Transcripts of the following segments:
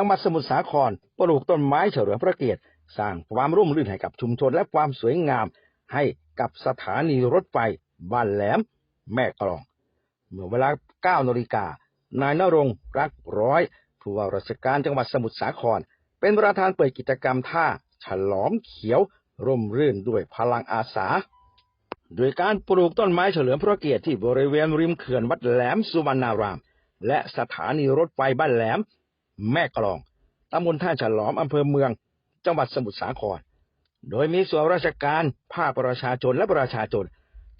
จังหวัดสมุทรสาครปลูกต้นไม้เฉลิมพระเกียรติ สร้างความร่มรื่นให้กับชุมชนและความสวยงาม ให้กับสถานีรถไฟบ้านแหลม แม่กลอง เมื่อเวลา9นาฬิกานายนรงรักร้อยผู้ว่าราชการจังหวัดสมุทรสาคร เป็นประธานเปิดกิจกรรมท่า ฉลอมเขียว ร่มรื่นด้วยพลังอาสา โดยการปลูกต้นไม้เฉลิมพระเกียรติที่บริเวณริมเขื่อนวัดแหลมสุวรรณาราม และสถานีรถไฟบ้านแหลม แม่กลองตำบลท่าฉลอมอำเภอเมือง จังหวัดสมุทรสาคร โดยมีส่วนราชการภาคประชาชนและประชาชน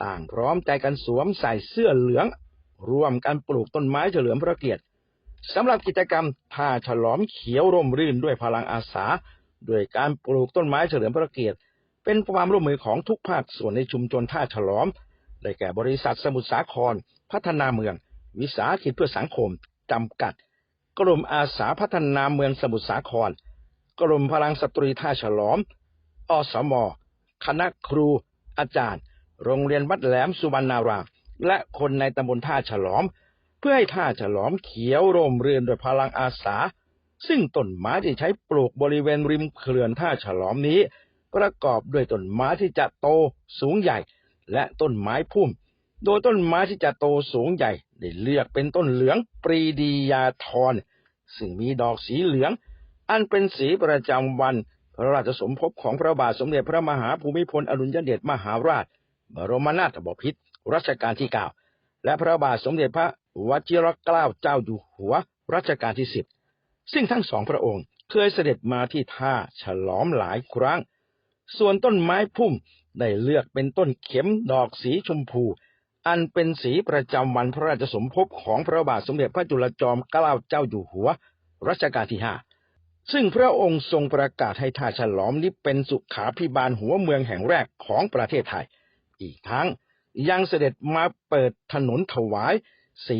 ต่างพร้อมใจกันสวมใส่เสื้อเหลือง ร่วมกันปลูกต้นไม้เฉลิมพระเกียรติสำหรับกิจกรรมท่าฉลอมเขียวร่มรื่นด้วยพลังอาสาด้วยการปลูกต้นไม้เฉลิมพระเกียรติ เป็นความร่วมมือของทุกภาคส่วนในชุมชนท่าฉลอมได้แก่บริษัทสมุทรสาคร พัฒนาเมือง วิสาหกิจเพื่อสังคมจำกัด กรมอาสาพัฒนาเมืองสมุทรสาคร กรมพลังสตรีท่าฉลอม อสม คณะครู อาจารย์ โรงเรียนวัดแหลมสุวรรณารามและคนในตำบลท่าฉลอม เพื่อให้ท่าฉลอมเขียวร่มรื่นโดยพลังอาสา ซึ่งต้นไม้ที่ใช้ปลูกบริเวณริมเขื่อนท่าฉลอมนี้ ประกอบด้วยต้นไม้ที่จะโตสูงใหญ่ และต้นไม้พุ่ม โดยต้นไม้ที่จะโตสูงใหญ่ได้เลือกเป็นต้นเหลืองปรีดียาทรซึ่งมีดอกสีเหลือง อันเป็นสีประจำวัน พระราชสมภพของพระบาทสมเด็จพระมหาภูมิพลอดุลยเดชมหาราช บรมนาถบพิตรรัชกาลที่เก้าและพระบาทสมเด็จพระวชิรเกล้าเจ้าอยู่หัวรัชกาลที่สิบซึ่งทั้งสองพระองค์เคยเสด็จมาที่ท่าฉลอมหลายครั้ง ส่วนต้นไม้พุ่มได้เลือกเป็นต้นเข็มดอกสีชมพู อันเป็นสีประจำวันพระราชสมภพของพระบาทสมเด็จพระจุลจอมเกล้าเจ้าอยู่หัวรัชกาลที่ห้าซึ่งพระองค์ทรงประกาศให้ท่าฉลอมนี้เป็นสุขาพิบาลหัวเมืองแห่งแรกของประเทศไทย อีกทั้งยังเสด็จมาเปิดถนนถวาย สี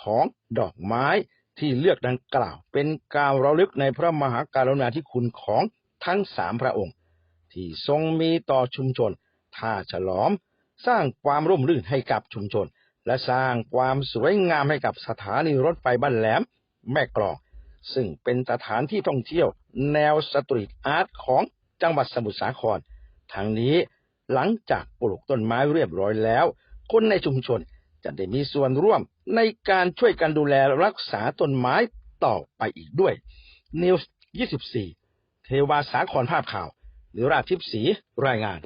ของดอกไม้ที่เลือกดังกล่าว เป็นการระลึกในพระมหาการุณาธิคุณของทั้งสามพระองค์ ที่ทรงมีต่อชุมชนท่าฉลอม สร้างความร่มรื่นให้กับชุมชน และสร้างความสวยงามให้กับสถานีรถไฟบ้านแหลม แม่กลอง ซึ่งเป็นสถานที่ท่องเที่ยว แนวสตรีทอาร์ตของจังหวัดสมุทรสาครทางนี้หลังจากปลูกต้นไม้เรียบร้อยแล้ว คนในชุมชนจะได้มีส่วนร่วมในการช่วยกันดูแลรักษาต้นไม้ต่อไปอีกด้วย News 24 เทวาสาครภาพข่าวหรือราชทิพย์ศรีรายงาน